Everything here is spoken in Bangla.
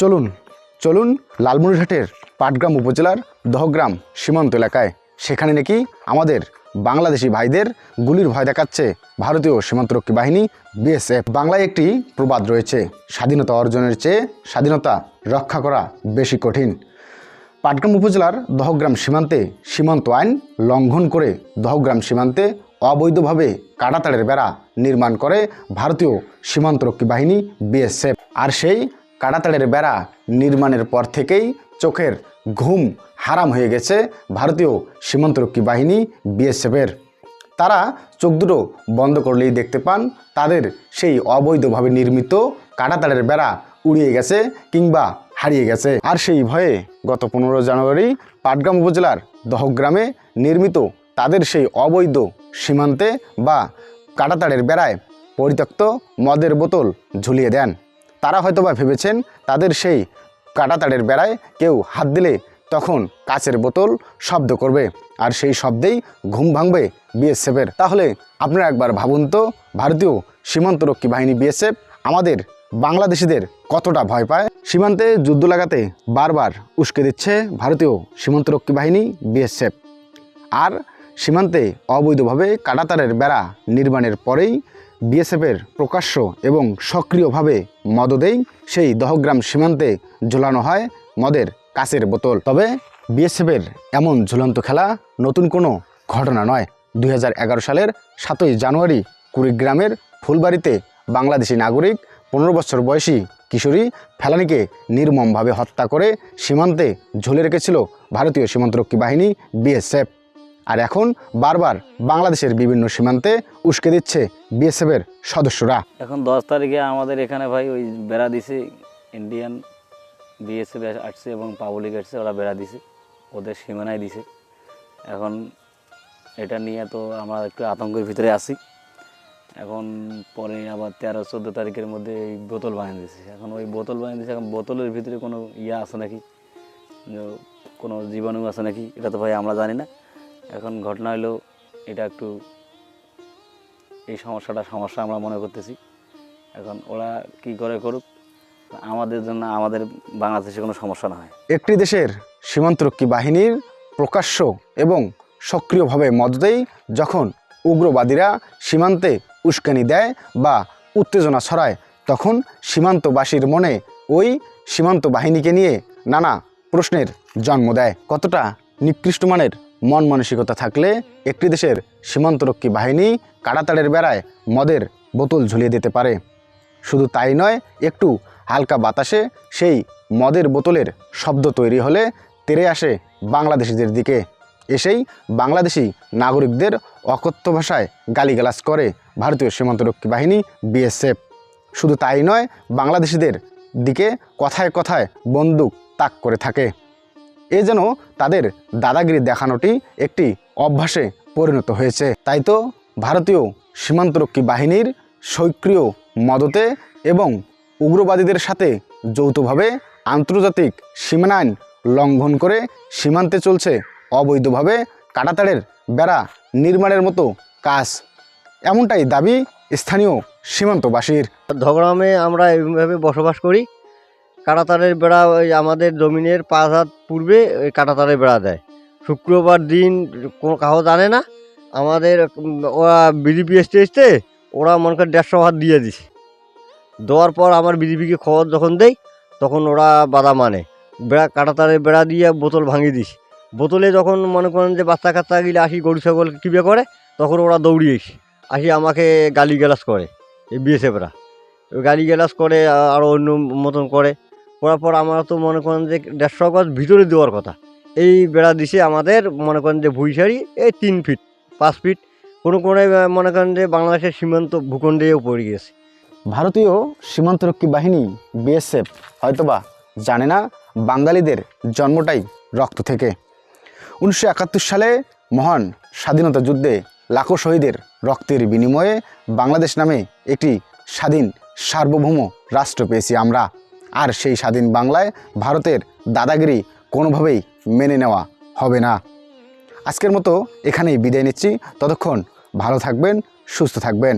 চলুন চলুন লালমনিরহাটের পাটগ্রাম উপজেলার দহগ্রাম সীমান্ত এলাকায়। সেখানে নাকি আমাদের বাংলাদেশি ভাইদের গুলির ভয় দেখাচ্ছে ভারতীয় সীমান্তরক্ষী বাহিনী বিএসএফ। বাংলায় একটি প্রবাদ রয়েছে, স্বাধীনতা অর্জনের চেয়ে স্বাধীনতা রক্ষা করা বেশি কঠিন। পাটগ্রাম উপজেলার দহগ্রাম সীমান্তে সীমান্ত আইন লঙ্ঘন করে দহগ্রাম সীমান্তে অবৈধভাবে কাটাতাড়ের বেড়া নির্মাণ করে ভারতীয় সীমান্তরক্ষী বাহিনী বিএসএফ। আর সেই কাটাতাড়ের বেড়া নির্মাণের পর থেকেই চোখের ঘুম হারাম হয়ে গেছে ভারতীয় সীমান্তরক্ষী বাহিনী, বিএসএফের। তারা চোখ দুটো বন্ধ করলেই দেখতে পান তাদের সেই অবৈধভাবে নির্মিত কাটাতাড়ের বেড়া উড়িয়ে গেছে কিংবা হারিয়ে গেছে। আর সেই ভয়ে গত পনেরো জানুয়ারি পাটগ্রাম উপজেলার দহগ্রামে নির্মিত তাদের সেই অবৈধ সীমান্তে বা কাটাতাড়ের বেড়ায় পরিত্যক্ত মদের বোতল ঝুলিয়ে দেন। তারা হয়তোবা ভেবেছেন তাদের সেই কাটাতাড়ের বেড়ায় কেউ হাত দিলে তখন কাচের বোতল শব্দ করবে, আর সেই শব্দেই ঘুম ভাঙবে বিএসএফের। তাহলে আপনারা একবার ভাবুন তো, ভারতীয় সীমান্তরক্ষী বাহিনী বিএসএফ আমাদের বাংলাদেশিদের কতটা ভয় পায়? সীমান্তে যুদ্ধ লাগাতে বারবার উস্কে দিচ্ছে ভারতীয় সীমান্তরক্ষী বাহিনী বিএসএফ। আর সীমান্তে অবৈধভাবে কাটাতারের বেড়া নির্মাণের পরেই বিএসএফের প্রকাশ্য এবং সক্রিয়ভাবে মদদেই সেই দহগ্রাম সীমান্তে ঝোলানো হয় মদের কাচের বোতল। তবে বিএসএফের এমন ঝুলন্ত খেলা নতুন কোনো ঘটনা নয়। দুই সালের সাতই জানুয়ারি কুড়িগ্রামের ফুলবাড়িতে বাংলাদেশি নাগরিক পনেরো বছর বয়সী কিশোরী ফেলানিকে নির্মমভাবে হত্যা করে সীমান্তে ঝুলে রেখেছিল ভারতীয় সীমান্তরক্ষী বাহিনী বিএসএফ আর এখন বারবার বাংলাদেশের বিভিন্ন সীমান্তে উস্কে দিচ্ছে বিএসএফের সদস্যরা। এখন দশ তারিখে আমাদের এখানে ভাই ওই বেড়া দিছে ইন্ডিয়ান বিএসএফ আসছে এবং পাবলিক আসছে, ওরা বেড়া দিছে, ওদের সীমানায় দিছে। এখন এটা নিয়ে তো আমরা একটু আতঙ্কের ভিতরে আছি। এখন পরে আবার তেরো, চোদ্দ তারিখের মধ্যে এই বোতল বানিয়ে দিয়েছে এখন ওই বোতল বানিয়ে দিয়েছে এখন বোতলের ভিতরে কোনো ইয়া আছে নাকি? কোনো জীবাণু আছে নাকি? এটা তো ভাই আমরা জানি না। এখন ঘটনা হলো, এটা একটু এই সমস্যাটা সমস্যা আমরা মনে করতেছি। এখন ওরা কি করে করুক, আমাদের জন্য আমাদের বাংলাদেশে কোনো সমস্যা না হয়। একটি দেশের সীমান্তরক্ষী বাহিনীর প্রকাশ্য এবং সক্রিয়ভাবে মদতেই যখন উগ্রবাদীরা সীমান্তে উস্কানি দেয় বা উত্তেজনা ছড়ায়, তখন সীমান্তবাসীর মনে ওই সীমান্ত বাহিনীকে নিয়ে নানা প্রশ্নের জন্ম দেয়। কতটা নিকৃষ্ট মানের মন মানসিকতা থাকলে একটি দেশের সীমান্তরক্ষী বাহিনী কাটাতাড়ের বেড়ায় মদের বোতল ঝুলিয়ে দিতে পারে। শুধু তাই নয়, একটু হালকা বাতাসে সেই মদের বোতলের শব্দ তৈরি হলে তেরে আসে বাংলাদেশিদের দিকে। এসেই বাংলাদেশি নাগরিকদের অকথ্য ভাষায় গালিগালাজ করে ভারতীয় সীমান্তরক্ষী বাহিনী বিএসএফ। শুধু তাই নয়, বাংলাদেশিদের দিকে কথায় কথায় বন্দুক তাক করে থাকে। এ যেন তাদের দাদাগিরি দেখানোটি একটি অভ্যাসে পরিণত হয়েছে। তাই তো ভারতীয় সীমান্তরক্ষী বাহিনীর সক্রিয় মদতে এবং উগ্রবাদীদের সাথে যৌথভাবে আন্তর্জাতিক সীমানা আইন লঙ্ঘন করে সীমান্তে চলছে অবৈধভাবে কাটাতাড়ের বেড়া নির্মাণের মতো কাজ। এমনটাই দাবি স্থানীয় সীমান্তবাসীর। ধগড়ামে আমরা এইভাবে বসবাস করি। কাটাতারের বেড়া ওই আমাদের জমিনের পাঁচ হাত পূর্বে ওই কাটাতারের বেড়া দেয়। শুক্রবার দিন কোনো কাহো জানে না, আমাদের ওরা বিজেপি এসতে এসতে ওরা মনে করেন দেড়শো হাত দিয়ে দিস দেওয়ার পর আমার বিজেপিকে খবর যখন দেই, তখন ওরা বাধা মানে। বেড়া, কাটাতারের বেড়া দিয়ে বোতল ভাঙিয়ে দিস। বোতলে যখন মনে করেন যে বাচ্চা কাচ্চা গিলে আসি, গরু, ছাগল টিপে করে, তখন ওরা দৌড়িয়ে আসি, আমাকে গালি গালাজ করে, এই বিএসএফরা গালি গালাজ করে আরও অন্য মতন করে। করার পর আমরা তো মনে করেন যে দেড়শো গজ ভিতরে দেওয়ার কথা। এই বেড়া দিছে আমাদের মনে করেন যে ভুইসারি এই তিন ফিট, পাঁচ ফিট। কোনো কোনো মনে করেন যে বাংলাদেশের সীমান্ত ভূখণ্ডেও পড়ে গিয়েছে। ভারতীয় সীমান্তরক্ষী বাহিনী, বিএসএফ, হয়তোবা জানে না বাঙালিদের জন্মটাই রক্ত থেকে। উনিশশো একাত্তর সালে মহান স্বাধীনতা যুদ্ধে লাখো শহীদের রক্তের বিনিময়ে বাংলাদেশ নামে একটি স্বাধীন সার্বভৌম রাষ্ট্র পেয়েছি আমরা। আর সেই স্বাধীন বাংলায় ভারতের দাদাগিরি কোনোভাবেই মেনে নেওয়া হবে না। আজকের মতো এখানেই বিদায় নিচ্ছি। ততক্ষণ ভালো থাকবেন, সুস্থ থাকবেন।